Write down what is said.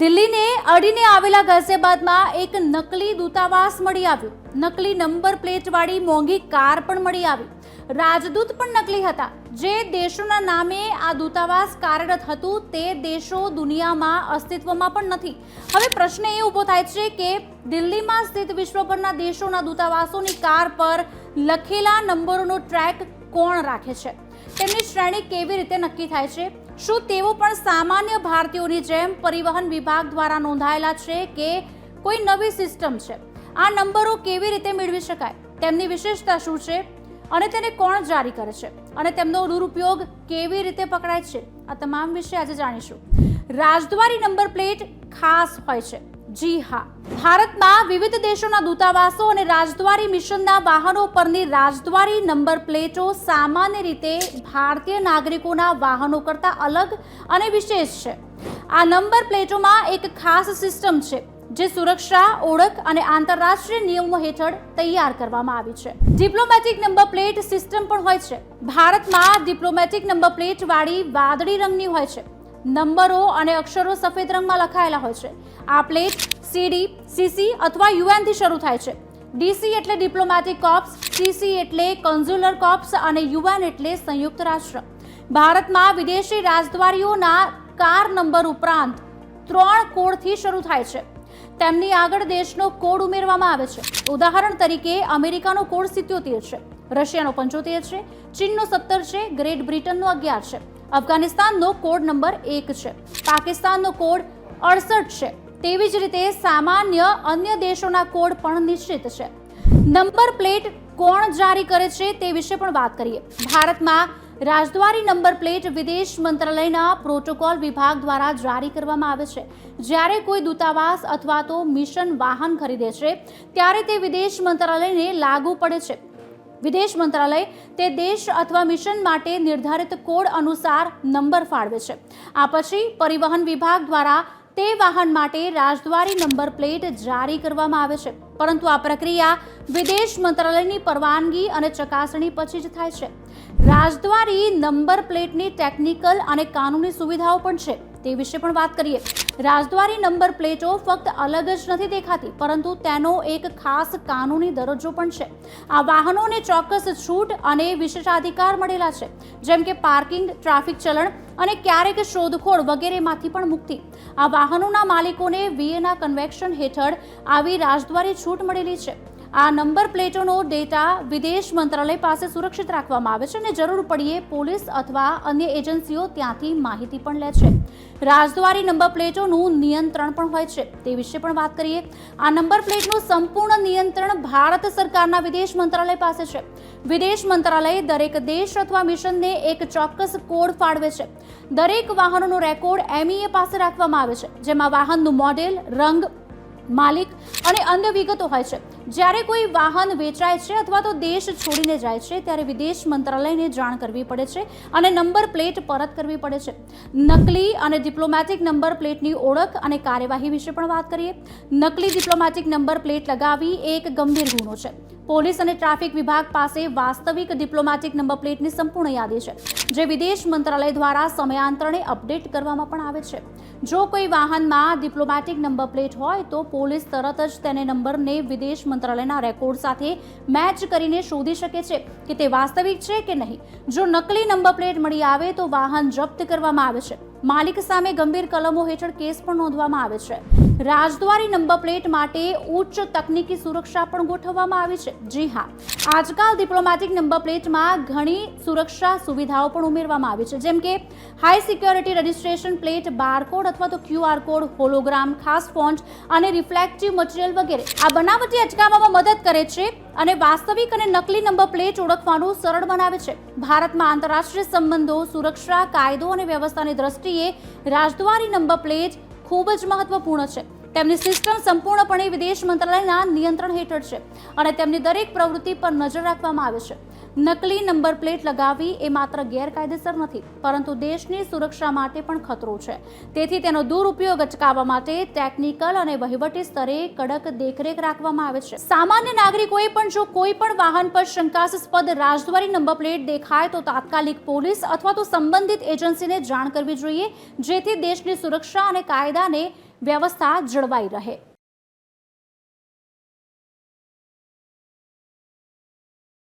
દિલ્હીને અડીને આવેલા ગાઝિયાબાદમાં એક નકલી દૂતાવાસ મળી આવ્યો. નકલી નંબર પ્લેટવાળી મોંઘી કાર પણ મળી આવી. રાજદૂત પણ નકલી હતા. જે દેશોના નામે આ દૂતાવાસ કાર્યરત હતું, તે દેશો દુનિયામાં અસ્તિત્વમાં પણ નથી. હવે પ્રશ્ન એ ઊભો થાય છે કે દિલ્હીમાં સ્થિત વિશ્વભરના દેશોના દૂતાવાસોની કાર પર લખેલા નંબરોનો ટ્રેક કોણ રાખે છે? તેમની શ્રેણી કેવી રીતે નક્કી થાય છે? શું તેઓ પણ સામાન્ય ભારતીયોની જેમ પરિવહન વિભાગ દ્વારા નોંધાયેલા છે કે કોઈ નવી સિસ્ટમ છે? આ નંબરો કેવી રીતે મેળવી શકાય? તેમની વિશેષતા શું છે? અને તેને કોણ જારી કરે છે? અને તેમનો દુરુપયોગ કેવી રીતે પકડાય છે? આ તમામ વિશે આજે જાણીશું. રાજદ્વારી નંબર પ્લેટ ખાસ હોય છે. જી હા. ભારતમાં વિવિધ દેશોના દૂતાવાસો અને રાજદ્વારી મિશનના વાહનો પરની રાજદ્વારી નંબર પ્લેટો સામાન્ય રીતે ભારતીય નાગરિકોના વાહનો કરતાં અલગ અને વિશેષ છે. આ નંબર પ્લેટોમાં એક ખાસ સિસ્ટમ છે, જે સુરક્ષા, ઓળખ અને આંતરરાષ્ટ્રીય નિયમો હેઠળ તૈયાર કરવામાં આવી છે. ડિપ્લોમેટિક નંબર પ્લેટ સિસ્ટમ પણ હોય છે. ભારતમાં ડિપ્લોમેટિક નંબર પ્લેટ વાળી વાદળી રંગની હોય છે. નંબરો અને અક્ષરો સફેદ રંગમાં લખાયેલા હોય છે. આ પ્લેટ સીડી, સીસી અથવા યુએનથી શરૂ થાય છે. ડીસી એટલે ડિપ્લોમેટિક કોપ્સ, સીસી એટલે કન્ઝ્યુલર કોપ્સ અને યુએન એટલે સંયુક્ત રાષ્ટ્ર. ભારતમાં વિદેશી રાજદ્વારીઓના કાર નંબર ઉપરાંત ત્રણ કોડથી શરૂ થાય છે. તેમની આગળ દેશનો કોડ ઉમેરવામાં આવે છે. ઉદાહરણ તરીકે, અમેરિકાનો કોડ સિત્યોતેર છે, રશિયાનો પંચોતેર છે, ચીનનો સત્તર છે, ગ્રેટ બ્રિટનનો અગિયાર છે. અફઘાનિસ્તાનનો કોડ નંબર એક છે. પાકિસ્તાનનો કોડ અડસઠ છે. તેવી જ રીતે સામાન્ય અન્ય દેશોના કોડ પણ નિશ્ચિત છે. નંબર પ્લેટ કોણ જારી કરે છે તે વિશે પણ વાત કરીએ. ભારતમાં રાજદ્વારી નંબર પ્લેટ વિદેશ મંત્રાલયના પ્રોટોકોલ વિભાગ દ્વારા જારી કરવામાં આવે છે. જ્યારે કોઈ દૂતાવાસ અથવા તો મિશન વાહન ખરીદે છે, ત્યારે તે વિદેશ મંત્રાલયને લાગુ પડે છે. વિદેશ મંત્રાલય તે દેશ અથવા મિશન માટે નિર્ધારિત કોડ અનુસાર નંબર ફાળવે છે. આ પછી પરિવહન વિભાગ દ્વારા તે વાહન માટે રાજદ્વારી નંબર પ્લેટ જારી કરવામાં આવે છે. પરંતુ આ પ્રક્રિયા વિદેશ મંત્રાલયની પરવાનગી અને ચકાસણી પછી જ થાય છે. રાજદ્વારી નંબર પ્લેટની ટેકનિકલ અને કાનૂની સુવિધાઓ પણ છે. તે વિશે પણ વાત કરીએ. રાજદ્વારી નંબર પ્લેટો ફક્ત અલગ જ નથી દેખાતી, પરંતુ તેનો એક ખાસ કાનૂની દરજ્જો પણ છે. આ વાહનોને ચોક્કસ છૂટ અને વિશેષાધિકાર મળેલા છે, જેમ કે પાર્કિંગ, ટ્રાફિક ચલણ અને ક્યારેક શોધખોળ વગેરેમાંથી પણ મુક્તિ. આ વાહનોના માલિકોને વીએના કન્વેક્શન હેઠળ આવી રાજદ્વારી છૂટ મળેલી છે. આ નંબર પ્લેટોનો ડેટા વિદેશ મંત્રાલય પાસે સુરક્ષિત રાખવામાં આવે છે અને જરૂર પડીએ પોલીસ અથવા અન્ય એજન્સીઓ ત્યાંથી માહિતી પણ લે છે. રાજદ્વારી નંબર પ્લેટોનું નિયંત્રણ પણ હોય છે. તે વિશે પણ વાત કરીએ. આ નંબર પ્લેટનું સંપૂર્ણ નિયંત્રણ ભારત સરકારના વિદેશ મંત્રાલય પાસે છે. વિદેશ મંત્રાલય દરેક દેશ અથવા મિશનને એક ચોક્કસ કોડ ફાળવે છે. દરેક વાહનોનો રેકોર્ડ એમઈએ પાસે રાખવામાં આવે છે, જેમાં વાહનનું મોડેલ, રંગ, માલિક અને અન્ય વિગતો હોય છે. જ્યારે કોઈ વાહન વેચાય છે અથવા તો દેશ છોડીને જાય છે, ત્યારે વિદેશ મંત્રાલયને જાણ કરવી પડે છે અને નંબર પ્લેટ પરત કરવી પડે છે. નકલી અને ડિપ્લોમેટિક નંબર પ્લેટની ઓળખ અને કાર્યવાહી વિશે પણ વાત કરીએ. નકલી ડિપ્લોમેટિક નંબર પ્લેટ લગાવવી એક ગંભીર ગુનો છે. પોલીસ અને ટ્રાફિક વિભાગ પાસે વાસ્તવિક ડિપ્લોમેટિક નંબર પ્લેટની સંપૂર્ણ યાદી છે, જે વિદેશ મંત્રાલય દ્વારા સમયાંતરે અપડેટ કરવામાં પણ આવે છે. જો કોઈ વાહનમાં ડિપ્લોમેટિક નંબર પ્લેટ હોય, તો પોલીસ તરત જ તેને નંબરને વિદેશ મંત્રાલયના રેકોર્ડ સાથે મેચ કરીને શોધી શકે છે કે તે વાસ્તવિક છે કે નહીં. જો નકલી નંબર પ્લેટ મળી આવે તો વાહન જપ્ત કરવામાં આવે છે. માલિક સામે ગંભીર કલમો હેઠળ કેસ પણ નોંધવામાં આવે છે. રાજદ્વારી નંબર પ્લેટ માટે ઉચ્ચ તકનીકી સુરક્ષા પણ ગોઠવવામાં આવી છે. જી હા, આજકાલ ડિપ્લોમેટિક નંબર પ્લેટમાં ઘણી સુરક્ષા સુવિધાઓ પણ ઉમેરવામાં આવી છે. જેમ કે high security registration plate barcode અથવા તો ક્યુઆર કોડ હોલોગ્રામ ખાસ ફોન્ટ અને રિફ્લેક્ટિવ મટીરિયલ વગેરે. આ બનાવટી અટકાવવામાં મદદ કરે છે અને વાસ્તવિક અને નકલી નંબર પ્લેટ ઓળખવાનું સરળ બનાવે છે. ભારતમાં આંતરરાષ્ટ્રીય સંબંધો, સુરક્ષા, કાયદો અને વ્યવસ્થાની દ્રષ્ટિએ રાજદ્વારી નંબર પ્લેટ ખૂબ જ મહત્વપૂર્ણ છે. તેમની સિસ્ટમ સંપૂર્ણપણે વિદેશ મંત્રાલયના નિયંત્રણ હેઠળ છે અને તેમની દરેક પ્રવૃત્તિ પર નજર રાખવામાં આવે છે. નકલી નંબર પ્લેટ લગાવવી એ માત્ર ગેરકાયદેસર નથી, પરંતુ દેશની સુરક્ષા માટે પણ ખતરો છે. તેથી તેનો દુરુપયોગ અટકાવવા માટે ટેકનિકલ અને વહીવટી સ્તરે કડક દેખરેખ રાખવામાં આવે છે. સામાન્ય નાગરિકોએ પણ જો કોઈ પણ વાહન પર શંકાસ્પદ રાજદ્વારી નંબર પ્લેટ દેખાય તો તાત્કાલિક પોલીસ અથવા તો સંબંધિત એજન્સીને જાણ કરવી જોઈએ, જેથી દેશની સુરક્ષા અને કાયદાને વ્યવસ્થા જળવાઈ રહે.